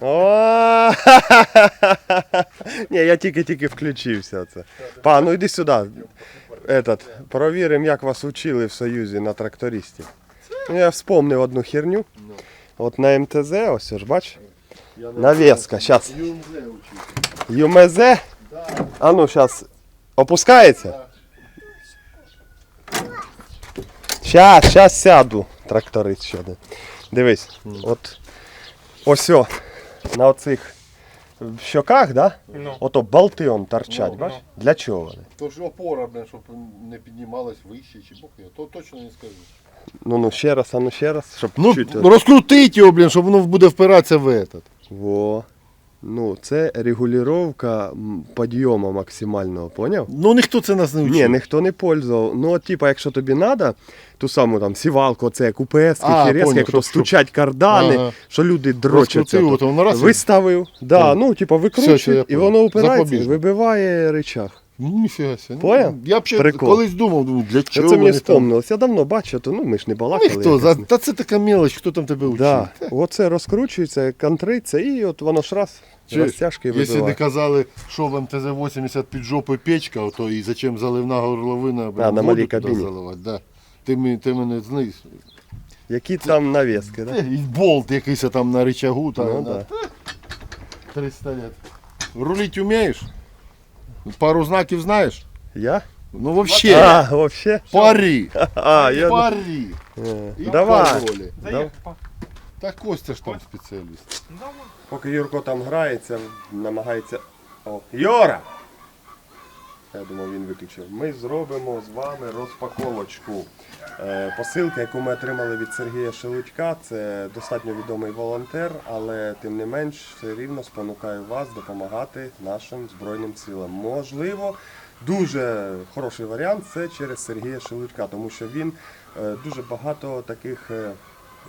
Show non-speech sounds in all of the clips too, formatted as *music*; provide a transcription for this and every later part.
*laughs* О! Ні, я тільки-тільки включився. Це. Па, ну йди сюди. Этот, провіримо, як вас учили в Союзі на трактористі. Ну, я вспомнив одну херню. От на МТЗ, ось ж бач. Навеска, зараз. ЮМЗ. А ну зараз опускається. Щас, щас сяду, тракторист ще один. Дивись, от ось о, На оцих щоках, да? Ну. Ото болти он торчать, Ну, бач? ну. Для чого вони? То ж опора, блин, щоб не піднімалась вище, чи бог я. то точно не скажу. Ну ну ще раз, а ну ще раз, щоб Ну, Ну розкрутить його, блін, щоб воно буде впиратися в этот. Во. Ну, це регулювання підйому максимального, поняв? Ну ніхто це нас не вчив. Ні, ніхто не пользував. Ну, от, типа, якщо тобі треба, ту саму там сівалку, це як УПС, А, як то стучать кардани, Ага. що люди дрочаться. Розкрутив, то воно раз і- Виставив, да, Поняв. ну, типа, Все, я викручують, і поняв. воно упирається, і Запобіжник. вибиває речах. Ну, ніфіга себе. Поняв? Ну, я б ще Прикол. колись думав, думаю, для чого це мені вони там? Я давно бачив, то ну ми ж не Ну, балакали. ніхто, за, та це така мелоч, хто там тебе вчив. Да. Оце розкручується, контриться, і от воно ж раз, розтяжки Якщо не казали, що в МТЗ-80 під жопою печка, то і зачем заливна горловина А, на воду малій туди кабіні. заливати. Да. Ти, ти мене знись. Які там навіски, да? І болт якийсь там на рычагу. Та, Ну, на, да. 300 лет. Рулить умеешь? Пару знаків знаєш? Я? Ну вообще. А, вообще? Пари. *laughs* А, я... Пари. Е, Давай. паролі. Заїхав. па. Та Костя ж там спеціаліст. Ну, давай. Поки Юрко там грається, намагається. О, Йора! Я думав, він виключив. Ми зробимо з вами розпаковочку е, посилки, яку ми отримали від Сергія Шелудька. Це достатньо відомий волонтер, але тим не менш все рівно спонукаю вас допомагати нашим Збройним силам. Можливо, дуже хороший варіант це через Сергія Шелудька, тому що він е, дуже багато таких, е,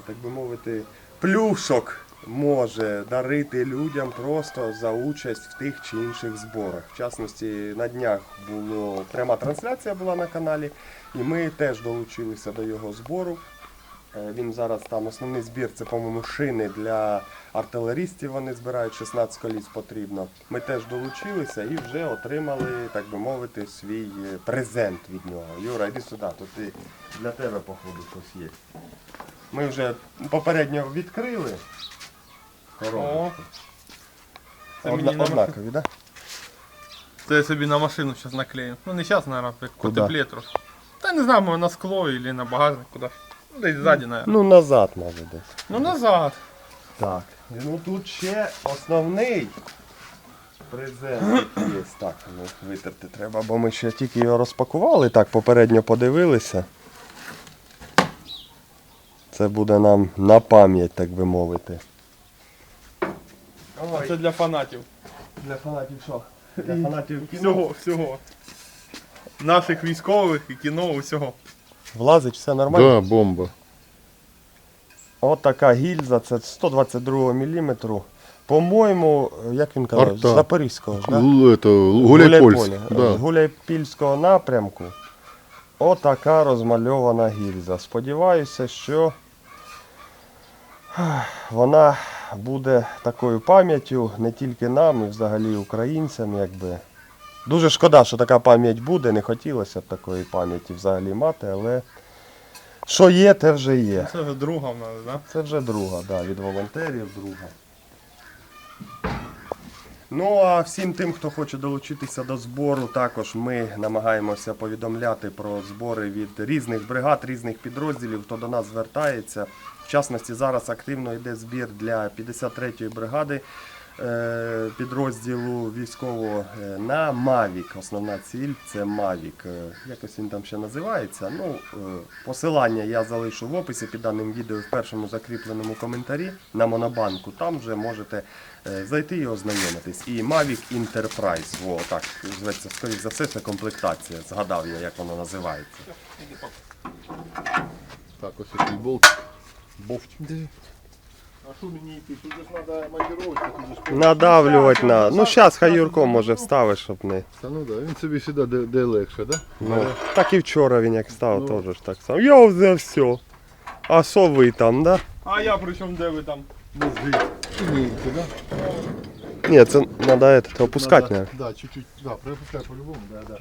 так би мовити, плюшок може дарити людям просто за участь в тих чи інших зборах. В частності на днях було пряма трансляція була на каналі, і ми теж долучилися до його збору. Е, Він зараз там основний збір, це, по-моєму, шини для артилерістів. Вони збирають 16 коліс потрібно. Ми теж долучилися і вже отримали, так би мовити, свій е, презент від нього. Юра, іди сюди, тут і для тебе, походу, щось є. Ми вже попередньо відкрили. О. Це Одна, на машину. однакові, так? Да? Це я собі на машину зараз наклею. Ну не зараз, наверное, як Куда? потепліє трошки. Та не знаю, може на скло или на багажник куди. Ну, Десь ззаді, наверное. Ну, назад, може десь. Ну назад. Так. Ну тут ще основний презент є. Так, ну витерти треба, бо ми ще тільки його розпакували, так попередньо подивилися. Це буде нам на пам'ять, так би мовити. А це для фанатів. Для фанатів що? Для фанатів Всього, всього. Наших військових і кіно, усього. Влазить, все нормально? Да, бомба. От така гільза, це 122 мм. По-моєму, як він казав, з Арта. Запорізького, да? Л- это, Гуляйпольськ. Гуляйполя. З Да. Гуляйпільського напрямку. Отака розмальована гільза. Сподіваюся, що вона буде такою пам'яттю не тільки нам, і взагалі українцям. Якби. Дуже шкода, що така пам'ять буде. Не хотілося б такої пам'яті взагалі мати, але що є, те вже є. Це вже друга в нас, да? Це вже друга, да, від волонтерів друга. Ну а всім тим, хто хоче долучитися до збору, також ми намагаємося повідомляти про збори від різних бригад, різних підрозділів, хто до нас звертається. В частності зараз активно йде збір для 53-ї бригади е, підрозділу військового е, на Мавік. Основна ціль це Мавік. Е, Якось він там ще називається. Ну, посилання я залишу в описі під даним відео в першому закріпленому коментарі на Монобанку. Там вже можете зайти і ознайомитись. І Mavic Enterprise. Во, так, зветься, скоріш за все, це комплектація. Згадав я, як воно називається. Так, ось який болт. Бофт. А що мені йти? Тут же ж треба монтировка, тут же ж Надавлювати на. Ну, зараз хай Юрко може вставить, щоб не. Та ну да, він собі сюди де, де легше, да? Ну, так і вчора він як став, теж ж так само. Я вже все. А що ви там, да? А я при чому де ви там? Мозги имеете, да? Ні, це треба это, опускати, Надо- наверное. Да, чуть-чуть. Да, пропускай по-любому, да, да.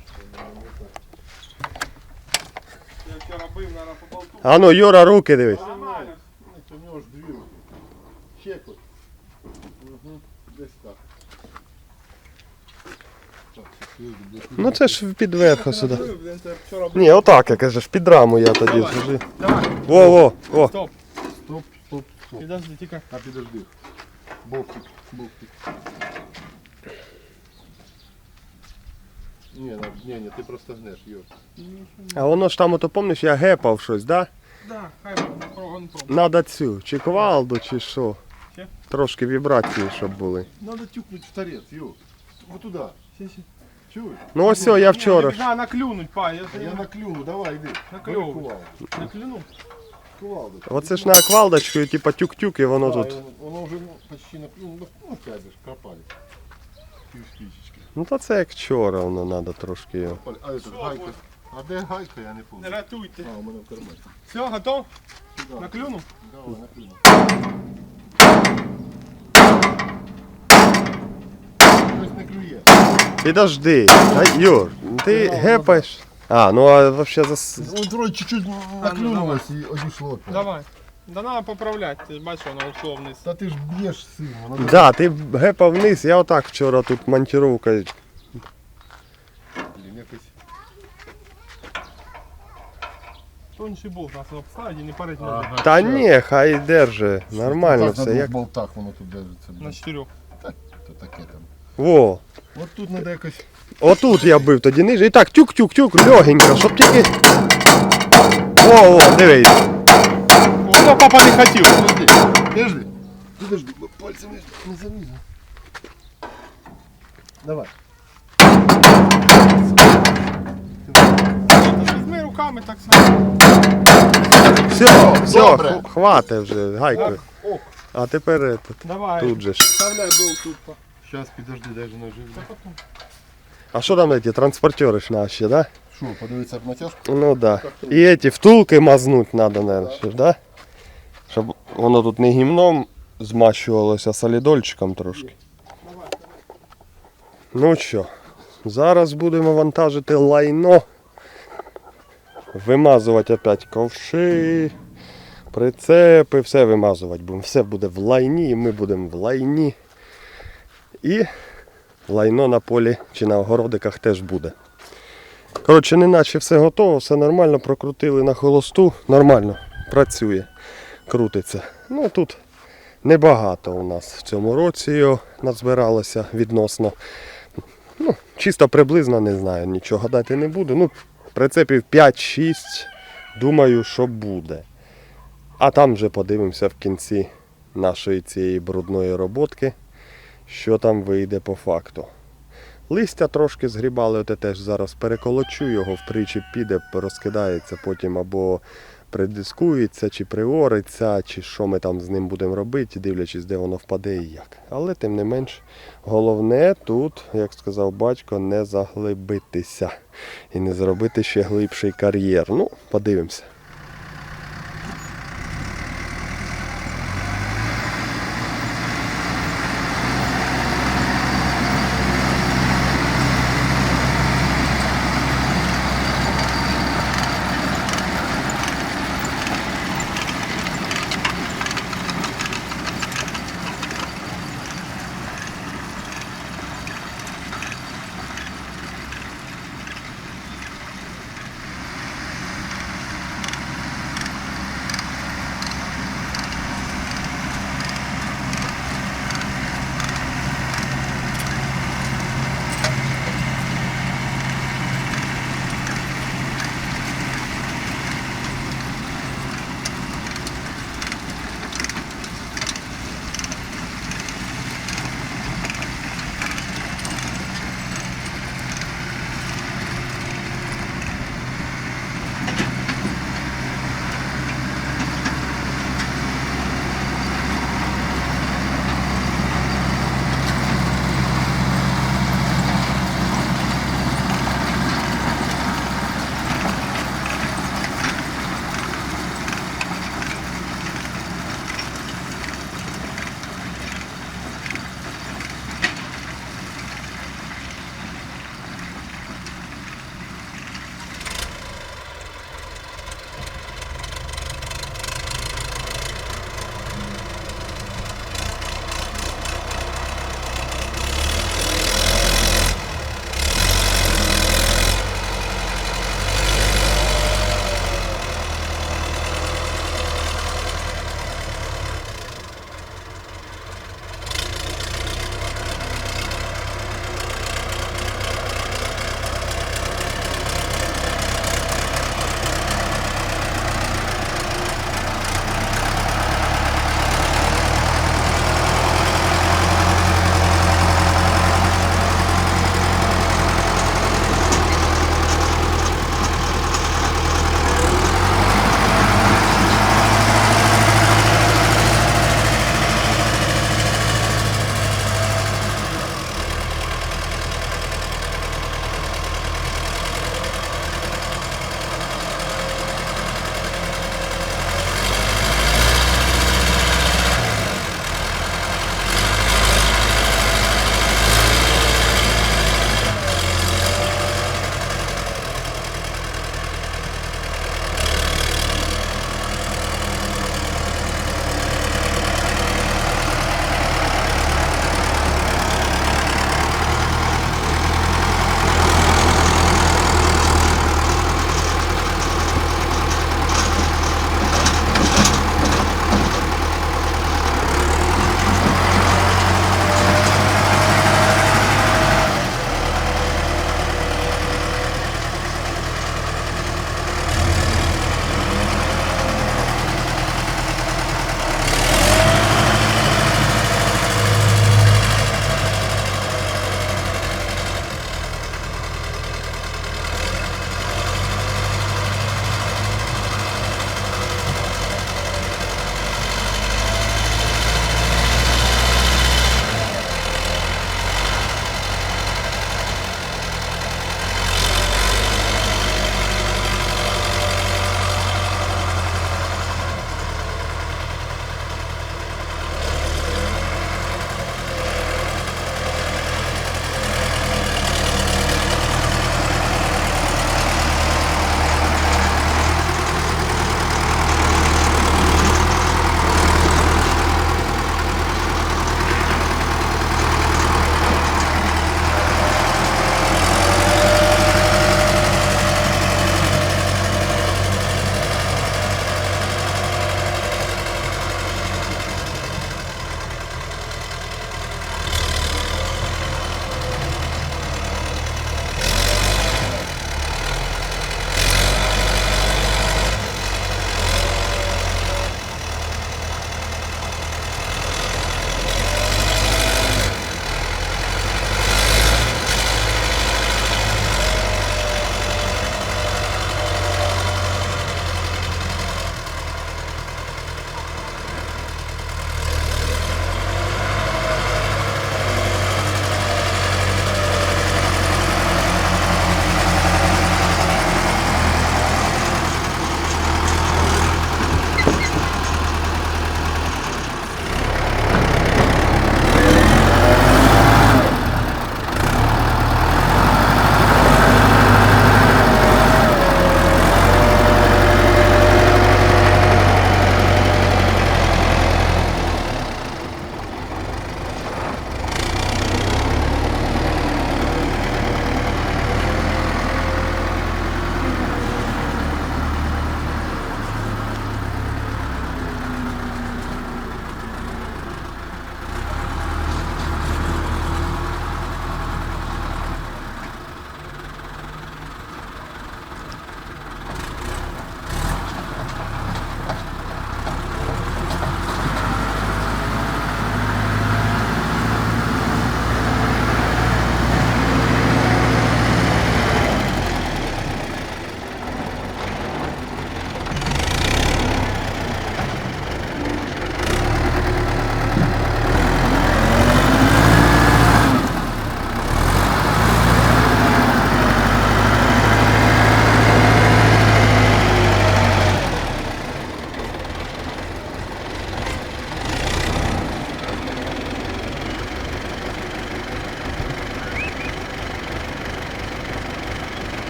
Я вчора бив, наверное, по болту. А ну, Юра, руки дивись. Нормально. Це у нього ж дві руки. Чекай. Угу. Десь так. Ну це ж під верху сюди. Ні, отак, я кажеш, під раму я тоді Давай. Давай, Во, во, во. стоп. Стоп, стоп, стоп. Підожди, тільки. А підожди. Бовтик, бовтик. Ні, на- ні, ні, ти просто гнеш, Йор. А воно ж там, ото помниш, я гепав щось, да? Да, хай. Надо цю, чи квалду, чи що. Ще? Трошки вібрації, щоб були. Надо тюкнуть в торец, Йор. Вот туда. Чуєш? Ну ось все, я вчора. ж. Да, наклюнуть, па, я, я наклюну, давай, йди. Наклювуй. Бери кувалду. Оце ж на квалдочкою, типа тюк-тюк, і воно Да, тут. Воно вже ну, почти наклюнуло. Ну, ну, опять же, ж, копали. Пів спичечки. Ну то це як вчора, воно треба трошки його. Копали. А это гайка. А де гайка, я не Не помню. ратуйте. А, у мене в кармані. Все, готов? Сюда. Наклюнув? Давай, наклюну. Щось не клює. Підожди. Та, Юр, ти гепаєш. А, ну а взагалі зас... От вроде чуть-чуть наклюнулось і одійшло. Давай. Да надо поправлять, ти ж бачиш, воно ушло вниз. Та ти ж б'єш сильно. Надо... Да, ти гепав вниз, я отак вчора тут монтировкою. Блін, якось. Тонший болт нас воно поставить і не парить не Ага, Та ні, хай держи. Нормально Так, на все. двох Як... болтах воно тут держиться. На блін. чотирьох. То таке там. Во. От тут треба якось. Отут я бив тоді ниже. І так, тюк-тюк-тюк, легенько, щоб тільки. О, о, дивись. Воно папа не хотів. Подожди, подожди. Подожди, бо пальцем не- не залізу. Давай. Руками так само. Все, все, Добре. х- хватить вже, гайкою. Ок. А тепер этот, Давай. тут же ж. Вставляй болт тут. Зараз підожди, дай же нажив. А що там ці транспортери ж наші, да? Що, подивитися натяжку? Ну да. І ці втулки мазнуть треба, наверное, ще ж, да? Щоб воно тут не гімном змащувалося, а солідольчиком трошки. Ну що, зараз будемо вантажити лайно. Вимазувати опять ковши, прицепи, все вимазувати будемо. Все буде в лайні, і ми будемо в лайні. І лайно на полі чи на огородиках теж буде. Коротше, неначе все готово, все нормально, прокрутили на холосту, нормально, працює, крутиться. Ну тут небагато у нас в цьому році його назбиралося відносно. Ну, чисто приблизно не знаю, нічого гадати не буду. Ну, прицепів 5-6, думаю, що буде. А там вже подивимося в кінці нашої цієї брудної роботки, що там вийде по факту. Листя трошки згрібали, от теж зараз переколочу його, втричі піде, розкидається потім або придискується, чи приориться, чи що ми там з ним будемо робити, дивлячись, де воно впаде і як. Але тим не менш, головне тут, як сказав батько, не заглибитися і не зробити ще глибший кар'єр. Ну, подивимося.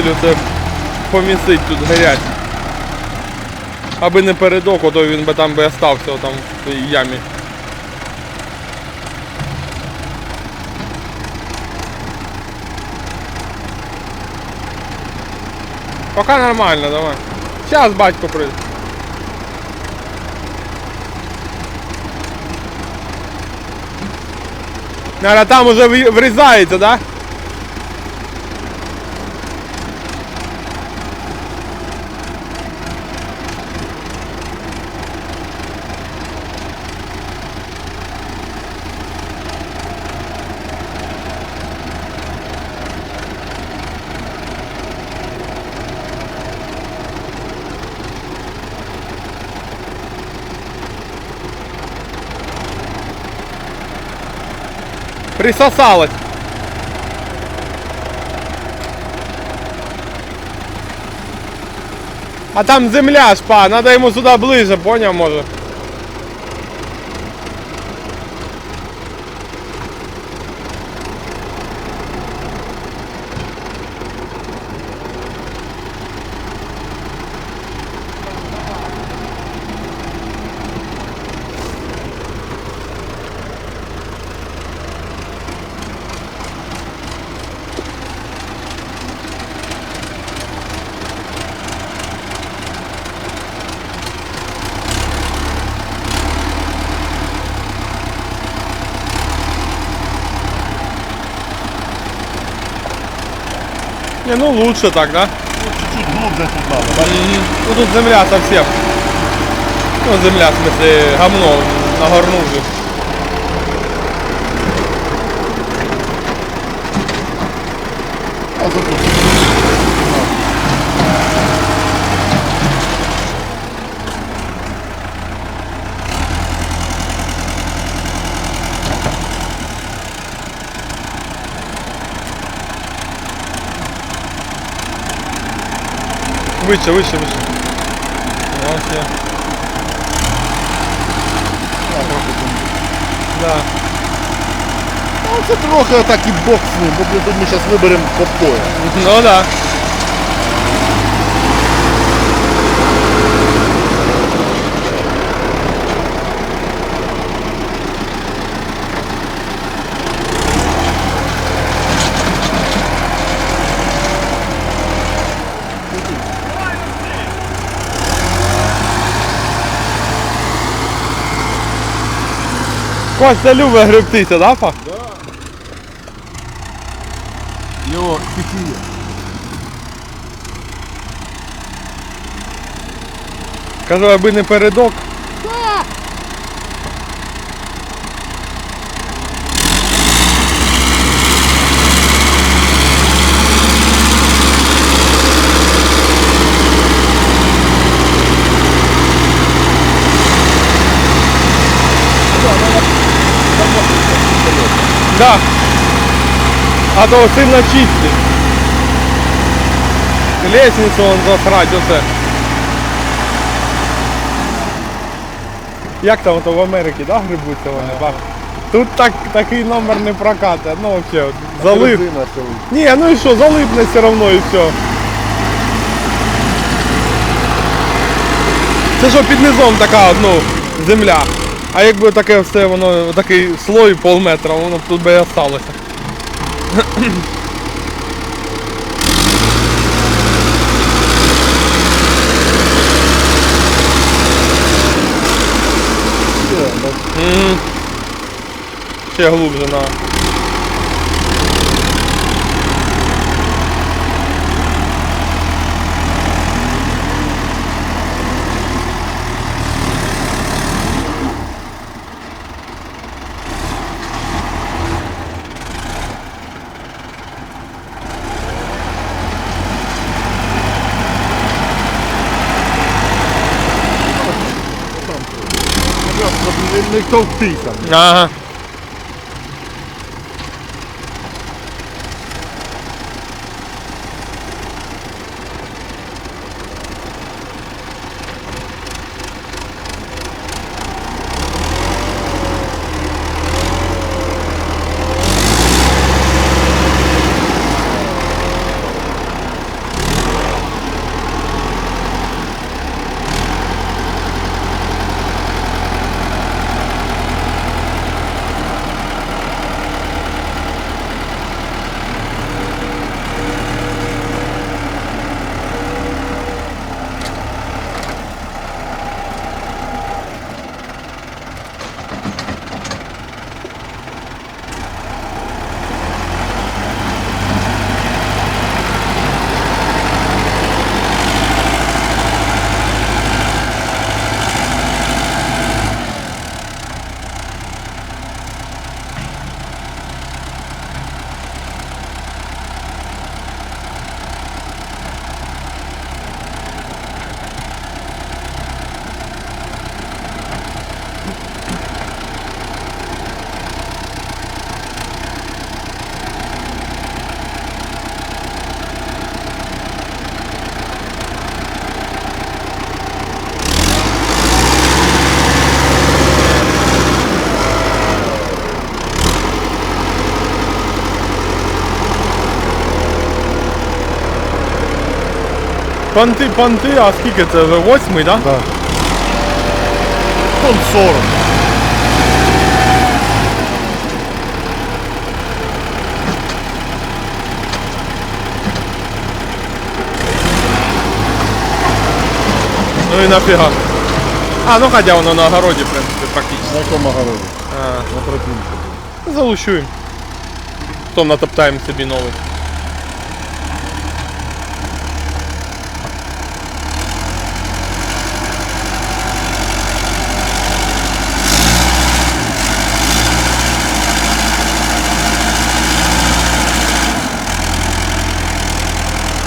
Любителю це помісить тут гарять. Аби не передок, ото він би там би остався там в тій ямі. Пока нормально, давай. Сейчас батько прийде. Наверное, там уже врізається, да? Присосалось. А там земля шпа, надо ему сюда ближе, понял, може? Не, ну лучше так, да? Чуть-чуть глубже тут надо, Да? Ну тут земля совсем. Ну земля, в смысле, говно нагорнули. А зато Вище, вище, вище. Ось трохи там. Да. Ну це трохи так і боксни, бо тут ми зараз виберемо по. Ну да. Костя любить гребтися, да, па? Да. Його стихія. Кажу, аби не передок. Да. А то сильно чистить. Лестницю он засрать оце. Як там ото в Америці, да, грибуться вони, бах? Тут так, такий номер не прокатить, ну взагалі, залип. Ні, ну і що, залипне все одно і все. Це що під низом така, ну, земля. А якби таке все, воно, такий слой полметра, воно б тут би і осталося. Є, ну, глубже на. якраз, щоб не, не товктися. Панти, панти, а скільки це вже восьмий, так? Да? Да. Тон 40. Ну і нафіга. А, ну хоча воно на огороді, в принципі, практично. На якому огороді? А, На тропінку. залущуємо. Потім натоптаємо собі новий.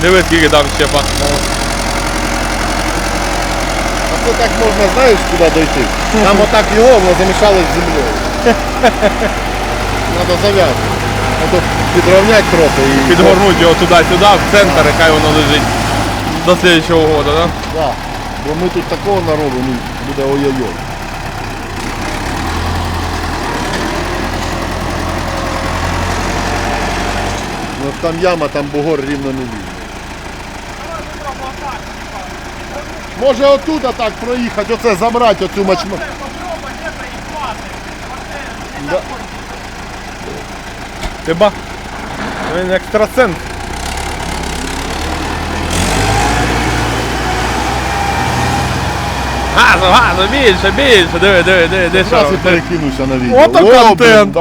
Диви, скільки там щепа. А це так можна, знаєш, куди дойти? Там отак його, воно замішалось з землею. Треба зав'язати. А то підровняти трохи і. Підгорнуть його туди-сюди, в центр, і хай воно лежить до слідчого року, так? Да? Да. Бо ми тут такого народу ну, буде ой-ой-ой. Ну, там яма, там бугор рівно не видно. Може отут так проїхати, оце забрати оцю мачму. Да. Хіба? Він екстрасенс. Газу, газу, більше, більше. Диви, диви, диви, диви. Зараз що і перекинуся на відео. Ото О, блін, контент! да.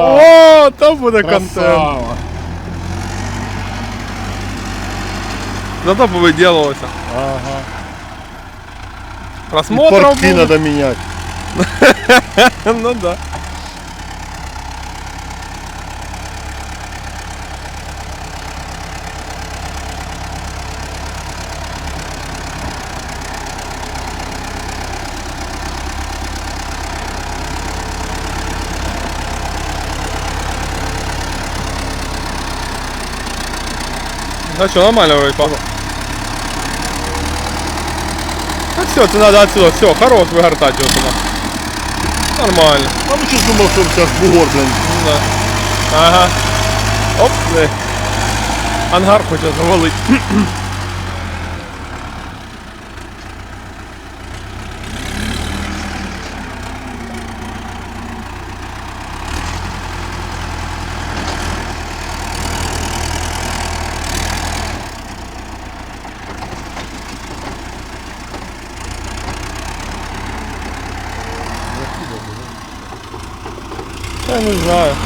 О, то буде контент. Красава. Зато повиділувався. Ага. Просмотров Портки буде. треба міняти. *laughs* Ну да. Ну что, нормально вроде папа. Ну все, це надо отсюда, все, хорош вигортати туди. Нормально. А ну щось думав, що це бугор, блін. Ну Да. Ага. Оп, не. Ангар хоче завалить. Я не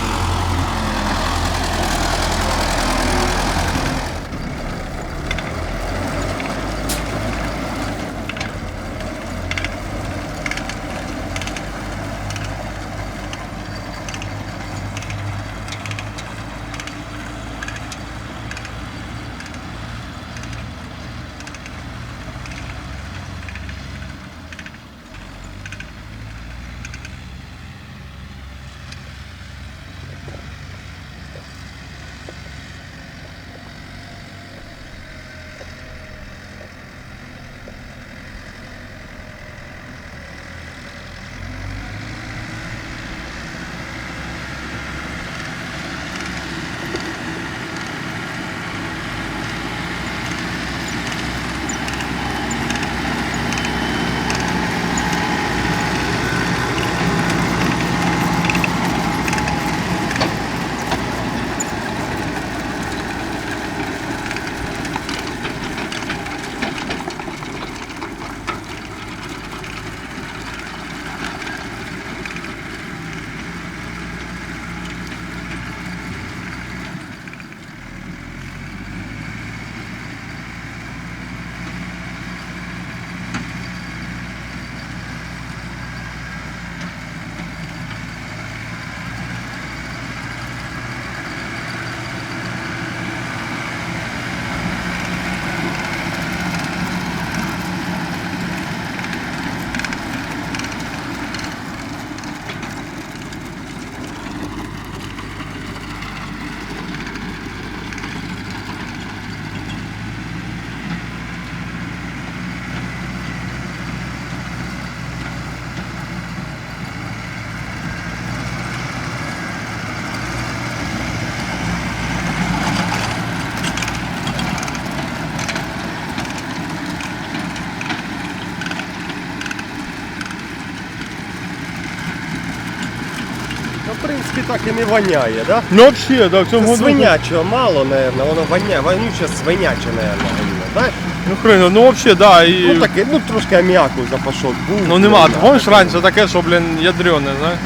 так і воняє, да? Ну взагалі, да, в цьому году. Свинячого мало, наверное, воно воняє, вонюче свиняче, наверное, так? Ну хрен, ну взагалі, да, і. Ну таке, ну трошки аміаку запашок був. Ну нема, ти помниш раніше таке, що, блін, ядрене, знаєш?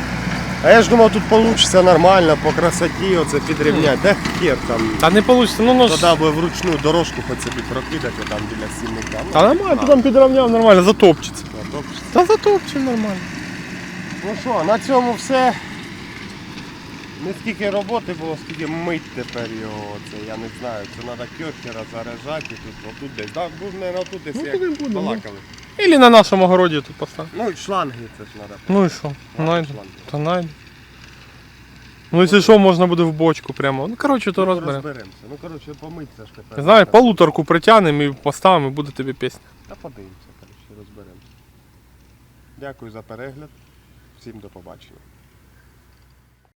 А я ж думав, тут вийде нормально, по красоті оце підрівняти. Де хер там? Та не вийде, ну ну. Тоді би вручну дорожку хоч собі прокидати там біля сінника. Ну, Та нормально, ти там підрівняв нормально, затопчеться. затопчеться. Та затопче нормально. Ну що, на цьому все. Не скільки роботи було, скільки мить тепер його. Це я не знаю. Це треба кьохера заряджати тут, отут десь. Так, був не отут десь Ну, як туди буде, ну. балакали. Ілі на нашому городі тут поставити. Ну і шланги це ж треба. Ну і що? Найде. шланги. Та найде. Ну якщо що, можна буде в бочку прямо. Ну коротше, то Ну, розберемо. розберемося. Ну коротше, помиться ж тепер. Знаю, полуторку притягнемо і поставимо, і буде тобі пісня. Та подивимося, коротше, розберемося. Дякую за перегляд. Всім до побачення.